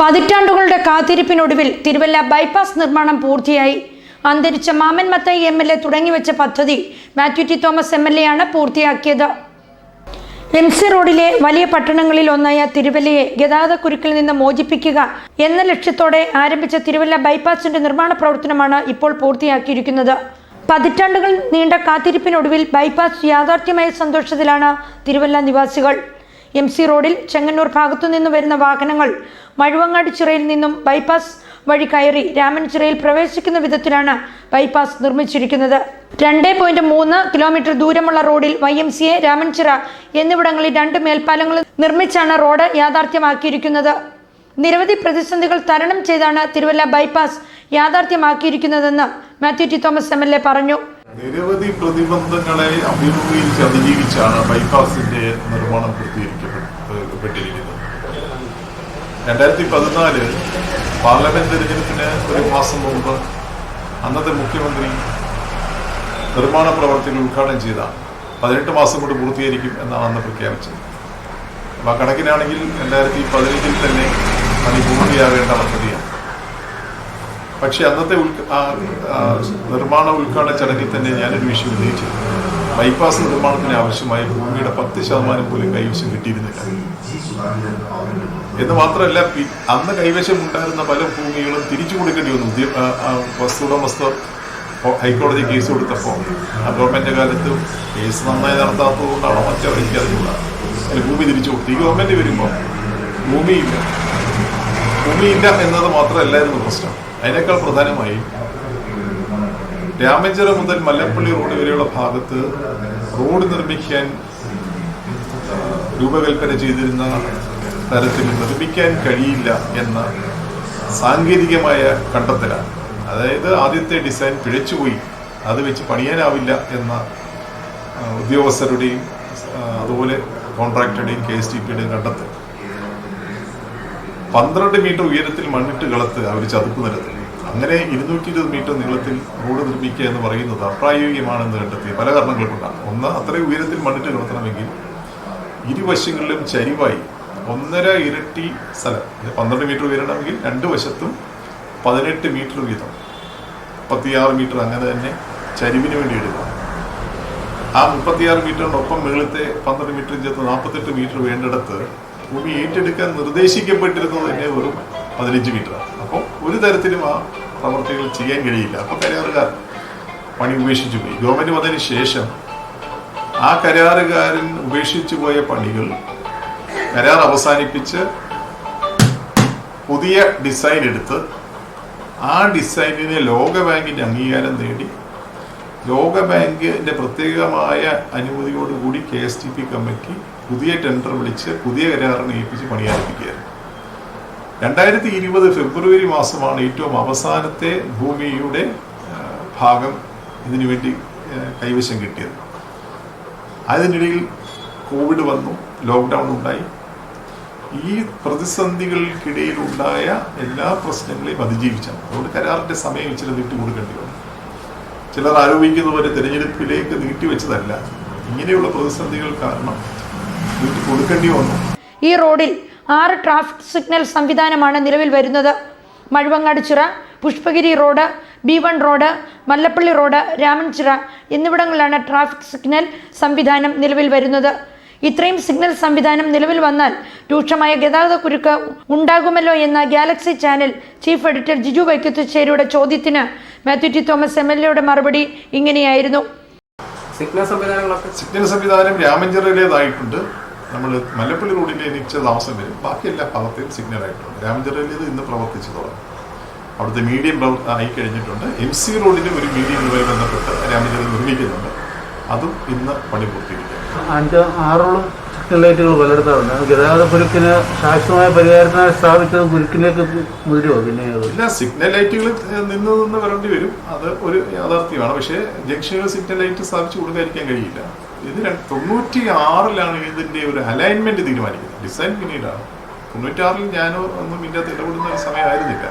പതിറ്റാണ്ടുകളുടെ കാത്തിരിപ്പിനൊടുവിൽ തിരുവല്ല ബൈപ്പാസ് നിർമ്മാണം പൂർത്തിയായി. അന്തരിച്ച Maman Mathai M L A തുടങ്ങിവെച്ച പദ്ധതി Mathew T Thomas M L A ആണ് പൂർത്തിയാക്കിയത്. എം സി റോഡിലെ വലിയ പട്ടണങ്ങളിൽ ഒന്നായ തിരുവല്ലയെ ഗതാഗതക്കുരുക്കിൽ നിന്ന് മോചിപ്പിക്കുക എന്ന ലക്ഷ്യത്തോടെ ആരംഭിച്ച തിരുവല്ല ബൈപ്പാസിന്റെ നിർമ്മാണ പ്രവർത്തനമാണ് ഇപ്പോൾ പൂർത്തിയാക്കിയിരിക്കുന്നത്. പതിറ്റാണ്ടുകൾ നീണ്ട കാത്തിരിപ്പിനൊടുവിൽ ബൈപ്പാസ് യാഥാർത്ഥ്യമായ സന്തോഷത്തിലാണ് തിരുവല്ല നിവാസികൾ. എം സി റോഡിൽ ചെങ്ങന്നൂർ ഭാഗത്തു നിന്ന് വരുന്ന വാഹനങ്ങൾ മഴുവങ്ങാട് ചിറയിൽ നിന്നും ബൈപ്പാസ് വഴി കയറി രാമൻചിറയിൽ പ്രവേശിക്കുന്ന വിധത്തിലാണ് ബൈപ്പാസ് നിർമ്മിച്ചിരിക്കുന്നത്. രണ്ട് പോയിന്റ് മൂന്ന് കിലോമീറ്റർ ദൂരമുള്ള റോഡിൽ Y M C A Ramanchira എന്നിവിടങ്ങളിൽ രണ്ട് മേൽപ്പാലങ്ങൾ നിർമ്മിച്ചാണ് റോഡ് യാഥാർത്ഥ്യമാക്കിയിരിക്കുന്നത്. നിരവധി പ്രതിസന്ധികൾ തരണം ചെയ്താണ് തിരുവല്ല ബൈപ്പാസ് യാഥാർത്ഥ്യമാക്കിയിരിക്കുന്നതെന്ന് മാത്യു ടി തോമസ് എ പറഞ്ഞു. നിരവധി പ്രതിബന്ധങ്ങളെ അഭിമുഖീകരിച്ച് അതിജീവിച്ചാണ് ബൈപ്പാസിന്റെ നിർമ്മാണം പൂർത്തീകരിക്കപ്പെട്ടിരിക്കുന്നത്. രണ്ടായിരത്തി പതിനാല് പാർലമെന്റ് തെരഞ്ഞെടുപ്പിന് ഒരു മാസം മുമ്പ് അന്നത്തെ മുഖ്യമന്ത്രി നിർമ്മാണ പ്രവർത്തികൾ ഉദ്ഘാടനം ചെയ്ത പതിനെട്ട് മാസം കൊണ്ട് പൂർത്തീകരിക്കും എന്നാണ് അന്ന് പ്രഖ്യാപിച്ചത്. അപ്പോൾ ആ കണക്കിനാണെങ്കിൽ രണ്ടായിരത്തി പതിനഞ്ചിൽ തന്നെ പണി പൂർത്തിയാകേണ്ട പദ്ധതിയാണ്. പക്ഷെ അന്നത്തെ നിർമ്മാണ ഉദ്ഘാടന ചടങ്ങിൽ തന്നെ ഞാനൊരു വിഷയം ഉന്നയിച്ചു. ബൈപ്പാസ് നിർമ്മാണത്തിന് ആവശ്യമായ ഭൂമിയുടെ പത്ത് ശതമാനം പോലും കൈവശം കിട്ടിയിരുന്നില്ല. എന്ന് മാത്രമല്ല അന്ന് കൈവശം ഉണ്ടായിരുന്ന പല ഭൂമികളും തിരിച്ചു കൊടുക്കേണ്ടി വന്നു. വസ്തുടമസ്ത ഹൈക്കോടതി കേസ് കൊടുത്തപ്പോൾ ആ ഗവൺമെന്റ് കാലത്ത് കേസ് നന്നായി നടത്താത്തത് കൊണ്ടാണോ മറ്റോ ഭൂമി തിരിച്ചു കൊടുത്തു. ഈ ഗവൺമെന്റ് വരുമ്പോൾ ഭൂമിയില്ല. ഭൂമിയില്ല എന്നത് മാത്രമല്ലായിരുന്നു പ്രശ്നം. അതിനേക്കാൾ പ്രധാനമായി രാമഞ്ചിറ മുതൽ മല്ലപ്പള്ളി റോഡ് വരെയുള്ള ഭാഗത്ത് റോഡ് നിർമ്മിക്കാൻ രൂപകൽപ്പന ചെയ്തിരുന്ന തരത്തിൽ നിർമ്മിക്കാൻ കഴിയില്ല എന്ന സാങ്കേതികമായ കണ്ടെത്തലാണ്. അതായത് ആദ്യത്തെ ഡിസൈൻ പിഴച്ചുപോയി. അത് വെച്ച് പണിയാനാവില്ല എന്ന ഉദ്യോഗസ്ഥരുടെയും അതുപോലെ കോൺട്രാക്ടറുടെയും കെ എസ് ടി പിയുടെയും കണ്ടെത്തൽ. പന്ത്രണ്ട് മീറ്റർ ഉയരത്തിൽ മണ്ണിട്ട് കളത്ത് അവർ ചതുപ്പ് നിരത്തി അങ്ങനെ ഇരുന്നൂറ്റി ഇരുപത് മീറ്റർ നീളത്തിൽ റോഡ് നിർമ്മിക്കുക എന്ന് പറയുന്നത് അപ്രായോഗികമാണെന്ന് കണ്ടെത്തി പല കാരണങ്ങൾ കൊണ്ടാണ് ഒന്ന് അത്രയും ഉയരത്തിൽ മണ്ണിട്ട് കിടത്തണമെങ്കിൽ ഇരുവശങ്ങളിലും ചരിവായി ഒന്നര ഇരട്ടി സ്ഥലം പന്ത്രണ്ട് മീറ്റർ ഉയരണമെങ്കിൽ രണ്ട് വശത്തും പതിനെട്ട് മീറ്റർ വീതം മുപ്പത്തിയാറ് മീറ്റർ അങ്ങനെ തന്നെ ചരിവിന് വേണ്ടി ഇടുക ആ മുപ്പത്തിയാറ് മീറ്ററിനൊപ്പം മേളത്തെ പന്ത്രണ്ട് മീറ്റർ ചേർത്ത് നാൽപ്പത്തെട്ട് മീറ്റർ വേണ്ടിടത്ത് ഭൂമി ഏറ്റെടുക്കാൻ നിർദ്ദേശിക്കപ്പെട്ടിരുന്നത് തന്നെ വെറും പതിനഞ്ച് മീറ്ററാണ്. അപ്പോൾ ഒരു തരത്തിലും ആ പ്രവർത്തികൾ ചെയ്യാൻ കഴിയില്ല. അപ്പോൾ കരാറുകാർ പണി ഉപേക്ഷിച്ചു പോയി. ഗവൺമെന്റ് വന്നതിന് ശേഷം ആ കരാറുകാരൻ ഉപേക്ഷിച്ചു പോയ പണികൾ കരാർ അവസാനിപ്പിച്ച് പുതിയ ഡിസൈൻ എടുത്ത് ആ ഡിസൈനിന് ലോകബാങ്കിന്റെ അംഗീകാരം നേടി. ലോകബാങ്കിന്റെ പ്രത്യേകമായ അനുമതിയോടുകൂടി K S T P committee പുതിയ ടെൻഡർ വിളിച്ച് പുതിയ കരാറിനെ ഏൽപ്പിച്ച് പണിയാരംഭിക്കുകയായിരുന്നു. രണ്ടായിരത്തി ഇരുപത് ഫെബ്രുവരി മാസമാണ് ഏറ്റവും അവസാനത്തെ ഭൂമിയുടെ ഭാഗം ഇതിനു വേണ്ടി ആ, കൈവശം കിട്ടിയത്. അതിനിടയിൽ കോവിഡ് വന്നു ലോക്ക്ഡൗൺ ഉണ്ടായി. ഈ പ്രതിസന്ധികൾക്കിടയിൽ ഉണ്ടായ എല്ലാ പ്രശ്നങ്ങളെയും അതിജീവിച്ചാണ്. അതുകൊണ്ട് കരാറിന്റെ സമയം ഇച്ചിരി നീട്ടി കൊടുക്കേണ്ടി വന്നു. ചിലർ ആരോപിക്കുന്ന പോലെ തിരഞ്ഞെടുപ്പിലേക്ക് നീട്ടിവെച്ചതല്ല ഇങ്ങനെയുള്ള പ്രതിസന്ധികൾ കാരണം നീട്ടി കൊടുക്കേണ്ടി വന്നു. ഈ റോഡിൽ ആറ് ട്രാഫിക് സിഗ്നൽ സംവിധാനമാണ് നിലവിൽ വരുന്നത്. Mazhuvangad Chira Pushpagiri road B one road Mallappally road Ramanchira എന്നിവിടങ്ങളിലാണ് ട്രാഫിക് സിഗ്നൽ സംവിധാനം നിലവിൽ വരുന്നത്. ഇത്രയും സിഗ്നൽ സംവിധാനം നിലവിൽ വന്നാൽ രൂക്ഷമായ ഗതാഗത കുരുക്ക് ഉണ്ടാകുമല്ലോ എന്ന Galaxy channel chief editor Jiju വൈക്കത്തുശ്ശേരിയുടെ ചോദ്യത്തിന് Mathew T Thomas M L എയുടെ മറുപടി ഇങ്ങനെയായിരുന്നു. സിഗ്നൽ സംവിധാനങ്ങളൊക്കെ സിഗ്നൽ സംവിധാനം രാമഞ്ചിറയിലേതായിട്ടുണ്ട് നമ്മൾ മല്ലപ്പള്ളി റോഡിന്റെ നിശ്ചിത താമസം വരും. ബാക്കി എല്ലാ ഭാഗത്തെയും സിഗ്നൽ ആയിട്ടുണ്ട്. രാമചന്ദ്രയിൽ ഇന്ന് പ്രവർത്തിച്ചു തുടങ്ങും. അവിടുത്തെ മീഡിയം ആയി കഴിഞ്ഞിട്ടുണ്ട്. എം സി റോഡിന് ഒരു മീഡിയം ഇതുമായി ബന്ധപ്പെട്ട് രാമചന്ദ്രൻ നിർമ്മിക്കുന്നുണ്ട്. അതും ഇന്ന് പണി പൂർത്തീകരിക്കും. അഞ്ച് ആറോളം ലൈറ്റുകൾ പലയിടത്തുണ്ട് അത് ഗതാഗത കുരുക്കിന് ശാശ്വതമായ പരിഹാരത്തിനായി സ്ഥാപിച്ചത് കുരുക്കിലേക്ക് മുതിരുമോ പിന്നെ ഇല്ല സിഗ്നൽ ലൈറ്റുകൾ നിന്ന് നിന്ന് വരേണ്ടി വരും. അത് ഒരു യാഥാർത്ഥ്യമാണ്. പക്ഷേ ജംഗ്ഷനുകൾ സിഗ്നൽ ലൈറ്റ് സ്ഥാപിച്ചു കൊടുക്കാതിരിക്കാൻ കഴിയില്ല. ഇത് തൊണ്ണൂറ്റി ആറിലാണ് ഇതിന്റെ ഒരു അലൈൻമെന്റ് തീരുമാനിക്കുന്നത്. ഡിസൈൻ പിന്നീടാണ്. തൊണ്ണൂറ്റി ആറിൽ ഞാനോ ഒന്നും ഇതിന്റെ അകത്ത് ഇടപെടുന്ന ഒരു സമയമായിരുന്നില്ല.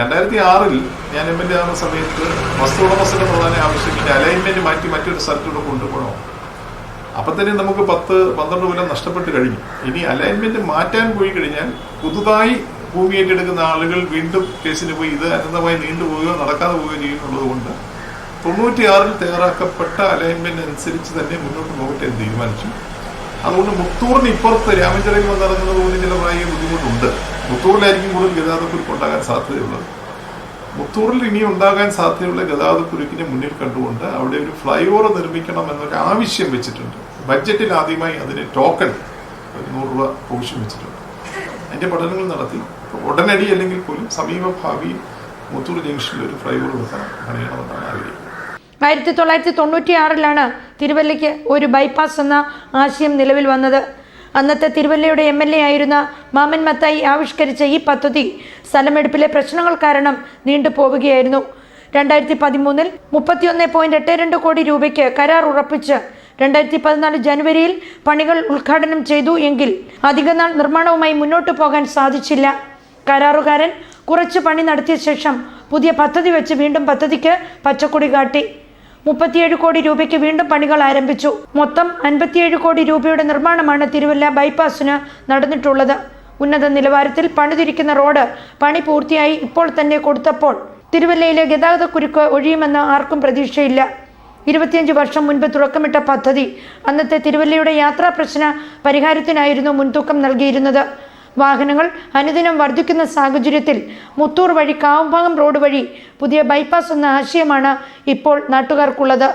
രണ്ടായിരത്തി ആറിൽ ഞാൻ എം എൽ എ ആവുന്ന സമയത്ത് വസ്തു ഉടമസ്ഥന്റെ പ്രധാന ആവശ്യത്തിന്റെ അലൈൻമെന്റ് മാറ്റി മറ്റൊരു സ്ഥലത്തൂടെ കൊണ്ടുപോകണോ? അപ്പം തന്നെ നമുക്ക് പത്ത് പന്ത്രണ്ട് കൊല്ലം നഷ്ടപ്പെട്ട് കഴിഞ്ഞു. ഇനി അലൈൻമെന്റ് മാറ്റാൻ പോയി കഴിഞ്ഞാൽ പുതുതായി ഭൂമി ഏറ്റെടുക്കുന്ന ആളുകൾ വീണ്ടും കേസിന് പോയി ഇത് അനന്തമായി നീണ്ടുപോവുകയോ നടക്കാതെ പോവുകയോ ചെയ്യുന്നുള്ളത് കൊണ്ട് തൊണ്ണൂറ്റിയാറിൽ തയ്യാറാക്കപ്പെട്ട അലൈൻമെന്റ് അനുസരിച്ച് തന്നെ മുന്നോട്ട് പോകട്ടെ എന്ന് തീരുമാനിച്ചു. അതുകൊണ്ട് മുത്തൂറിന് ഇപ്പുറത്ത് രാമചരയിൽ വന്നിറങ്ങുന്നത് പോലും ചില പ്രായ ബുദ്ധിമുട്ടുണ്ട്. മുത്തൂറിലായിരിക്കും കൂടുതൽ ഗതാഗതക്കുറിപ്പ് ഉണ്ടാകാൻ സാധ്യതയുള്ളത്. മുത്തൂറിൽ ഇനി ഉണ്ടാകാൻ സാധ്യതയുള്ള ഗതാഗത കുരുക്കിനെ മുന്നിൽ കണ്ടുകൊണ്ട് അവിടെ ഒരു ഫ്ലൈ ഓവർ നിർമ്മിക്കണം എന്നൊരു ആവശ്യം വെച്ചിട്ടുണ്ട്. ബഡ്ജറ്റിൽ ആദ്യമായി അതിന് ടോക്കൺ ഒരു നൂറ് രൂപ പ്രൊവിഷൻ വെച്ചിട്ടുണ്ട്. അതിന്റെ പഠനങ്ങൾ നടത്തി. ഉടനടി അല്ലെങ്കിൽ പോലും സമീപ മുത്തൂർ ജംഗ്ഷനിൽ ഒരു ഫ്ലൈ ഓവർ വെക്കണം പണിയണമെന്നാണ് ആഗ്രഹിക്കുന്നത് ആയിരത്തി തൊള്ളായിരത്തി തൊണ്ണൂറ്റി ആറിലാണ് തിരുവല്ലയ്ക്ക് ഒരു ബൈപ്പാസ് എന്ന ആശയം നിലവിൽ വന്നത്. അന്നത്തെ തിരുവല്ലയുടെ എം എൽ എ ആയിരുന്ന മാമൻ മത്തായി ആവിഷ്കരിച്ച ഈ പദ്ധതി സ്ഥലമെടുപ്പിലെ പ്രശ്നങ്ങൾ കാരണം നീണ്ടുപോവുകയായിരുന്നു രണ്ടായിരത്തി പതിമൂന്നിൽ മുപ്പത്തിയൊന്ന് പോയിന്റ് എട്ട് രണ്ട് കോടി രൂപയ്ക്ക് കരാർ ഉറപ്പിച്ച് രണ്ടായിരത്തി പതിനാല് ജനുവരിയിൽ പണികൾ ഉദ്ഘാടനം ചെയ്തു എങ്കിൽ അധികനാൾ നിർമ്മാണവുമായി മുന്നോട്ടു പോകാൻ സാധിച്ചില്ല. കരാറുകാരൻ കുറച്ച് പണി നടത്തിയ ശേഷം പുതിയ പദ്ധതി വെച്ച് വീണ്ടും പദ്ധതിക്ക് പച്ചക്കൊടി കാട്ടി. മുപ്പത്തിയേഴ് കോടി രൂപയ്ക്ക് വീണ്ടും പണികൾ ആരംഭിച്ചു. മൊത്തം അൻപത്തിയേഴ് കോടി രൂപയുടെ നിർമ്മാണമാണ് തിരുവല്ല ബൈപ്പാസിന് നടന്നിട്ടുള്ളത്. ഉന്നത നിലവാരത്തിൽ പണിതിരിക്കുന്ന റോഡ് പണി പൂർത്തിയായി ഇപ്പോൾ തന്നെ കൊടുത്തപ്പോൾ തിരുവല്ലയിലെ ഗതാഗതക്കുരുക്ക് ഒഴിയുമെന്ന് ആർക്കും പ്രതീക്ഷയില്ല. ഇരുപത്തിയഞ്ച് വർഷം മുൻപ് തുടക്കമിട്ട പദ്ധതി അന്നത്തെ തിരുവല്ലയുടെ യാത്രാ പ്രശ്ന പരിഹാരത്തിനായിരുന്നു മുൻതൂക്കം നൽകിയിരുന്നത്. വാഹനങ്ങൾ അനുദിനം വർദ്ധിക്കുന്ന സാഹചര്യത്തിൽ മുത്തൂർ വഴി കാവുംഭാഗം റോഡ് വഴി പുതിയ ബൈപ്പാസ് എന്ന ആശയമാണ് ഇപ്പോൾ നാട്ടുകാർക്കുള്ളത്.